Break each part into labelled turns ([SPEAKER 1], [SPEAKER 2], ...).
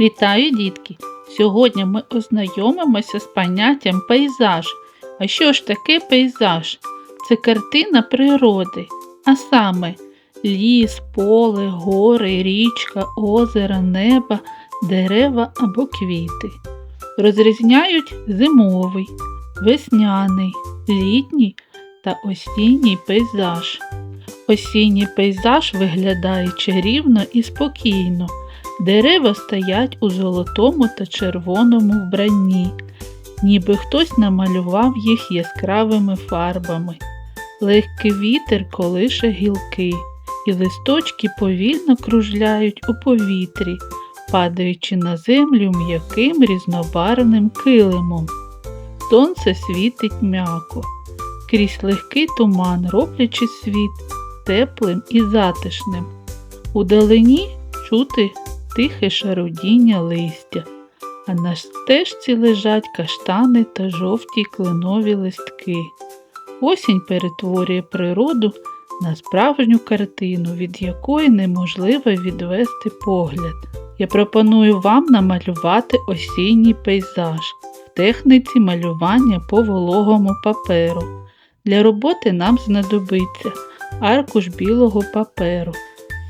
[SPEAKER 1] Вітаю, дітки! Сьогодні ми ознайомимося з поняттям пейзаж. А що ж таке пейзаж? Це картина природи, а саме ліс, поле, гори, річка, озеро, небо, дерева або квіти. Розрізняють зимовий, весняний, літній та осінній пейзаж. Осінній пейзаж виглядає чарівно і спокійно. Дерева стоять у золотому та червоному вбранні, ніби хтось намалював їх яскравими фарбами. Легкий вітер колише гілки, і листочки повільно кружляють у повітрі, падаючи на землю м'яким різнобарвним килимом. Сонце світить м'яко, крізь легкий туман, роблячи світ теплим і затишним. Удалині чути тихе шарудіння листя, а на стежці лежать каштани та жовті кленові листки. Осінь перетворює природу на справжню картину, від якої неможливо відвести погляд. Я пропоную вам намалювати осінній пейзаж в техніці малювання по вологому паперу. Для роботи нам знадобиться аркуш білого паперу,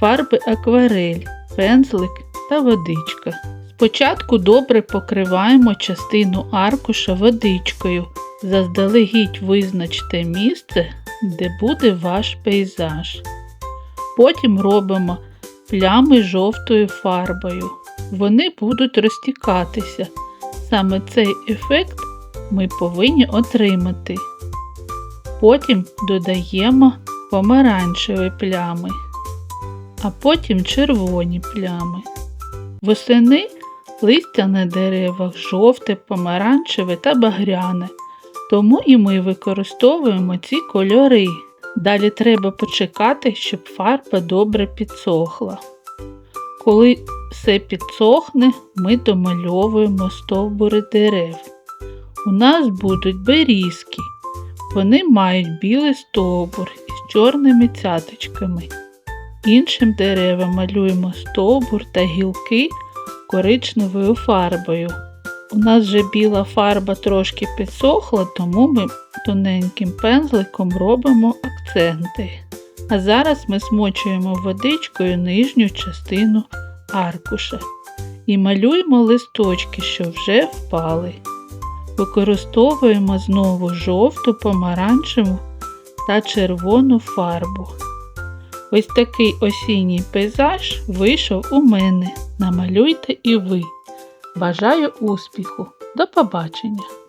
[SPEAKER 1] фарби акварель, пензлик та водичка. Спочатку добре покриваємо частину аркуша водичкою. Заздалегідь визначте місце, де буде ваш пейзаж. Потім робимо плями жовтою фарбою. Вони будуть розтікатися. Саме цей ефект ми повинні отримати. Потім додаємо помаранчеві плями, а потім червоні плями. Восени листя на деревах жовте, помаранчеве та багряне, тому і ми використовуємо ці кольори. Далі треба почекати, щоб фарба добре підсохла. Коли все підсохне, ми домальовуємо стовбури дерев. У нас будуть берізки. Вони мають білий стовбур із чорними цяточками. Іншим деревам малюємо стовбур та гілки коричневою фарбою. У нас же біла фарба трошки підсохла, тому ми тоненьким пензликом робимо акценти. А зараз ми смочуємо водичкою нижню частину аркуша і малюємо листочки, що вже впали. Використовуємо знову жовту, помаранчеву та червону фарбу. Ось такий осінній пейзаж вийшов у мене. Намалюйте і ви. Бажаю успіху! До побачення!